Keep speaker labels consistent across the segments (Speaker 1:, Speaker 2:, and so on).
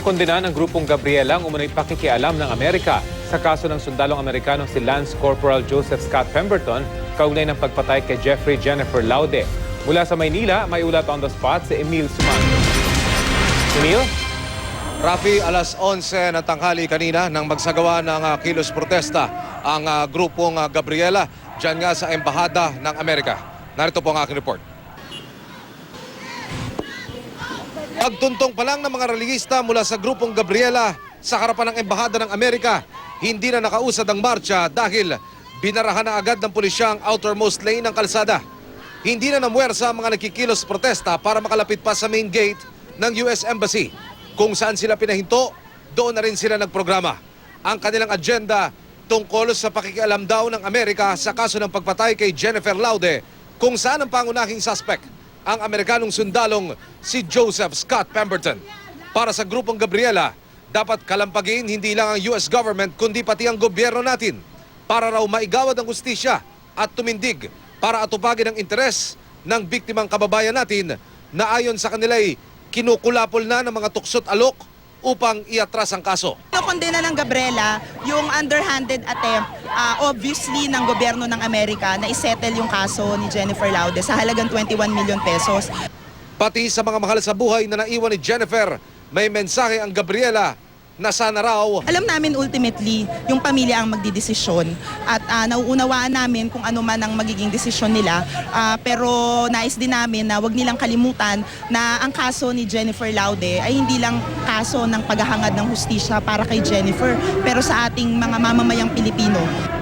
Speaker 1: Kinukondena ng grupong Gabriela ang umunoy pakikialam ng Amerika sa kaso ng sundalong Amerikanong si Lance Corporal Joseph Scott Pemberton kaugnay ng pagpatay kay Jeffrey Jennifer Laude. Mula sa Maynila, may ulat on the spot si Emil Suman. Emil?
Speaker 2: Rafi, alas 11 ng tanghali kanina nang magsagawa ng ah, kilos protesta ang ah, grupong ah, Gabriela dyan nga sa Embahada ng Amerika. Narito po ang aking report. Pagtuntong pa lang ng mga relihista mula sa grupong Gabriela sa harapan ng Embahada ng Amerika, hindi na nakausad ang marcha dahil binarahan na agad ng pulisya ang outermost lane ng kalsada. Hindi na namuwersa ang mga nakikilos protesta para makalapit pa sa main gate ng US Embassy. Kung saan sila pinahinto, doon na rin sila nagprograma. Ang kanilang agenda tungkol sa pakikialam daw ng Amerika sa kaso ng pagpatay kay Jennifer Laude kung saan ang pangunahing suspect ang Amerikanong sundalong si Joseph Scott Pemberton. Para sa grupong Gabriela, dapat kalampagin hindi lang ang US government kundi pati ang gobyerno natin para raw maigawad ang justisya at tumindig para atupagin ang interes ng biktimang kababayan natin na ayon sa kanila ay kinukulapol na ng mga tuksot alok upang iatras ang kaso.
Speaker 3: Kinokondena ng Gabriela yung underhanded attempt, ah, obviously, ng gobyerno ng Amerika na isettle yung kaso ni Jennifer Laude sa halagang 21 million pesos.
Speaker 2: Pati sa mga mahal sa buhay na naiwan ni Jennifer, may mensahe ang Gabriela na sana raw
Speaker 3: Alam namin ultimately, yung pamilya ang magdidesisyon at ah, nauunawaan namin kung ano man ang magiging desisyon nila. Ah, pero nais din namin na wag nilang kalimutan na ang kaso ni Jennifer Laude ay hindi lang kaso ng paghahangad ng hustisya para kay Jennifer, pero sa ating mga mamamayang Pilipino.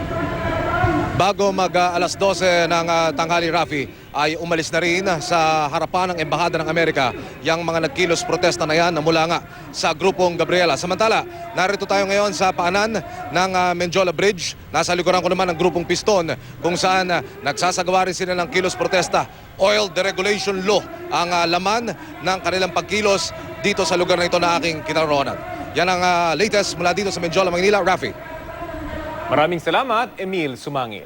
Speaker 2: Bago mag ah, alas 12 ng ah, tanghali Rafi ay umalis na rin sa harapan ng Embahada ng Amerika yung mga nagkilos protesta na yan na mula nga sa grupong Gabriela. Samantala, narito tayo ngayon sa paanan ng ah, Menjola Bridge. Nasa likuran ko naman ang grupong Piston kung saan ah, nagsasagawa rin sila ng kilos protesta. Oil Deregulation Law ang ah, laman ng kanilang pagkilos dito sa lugar na ito na aking kinaroonan. Yan ang ah, latest mula dito sa Menjola, Manila. Rafi.
Speaker 1: Maraming salamat, Emil Sumangil.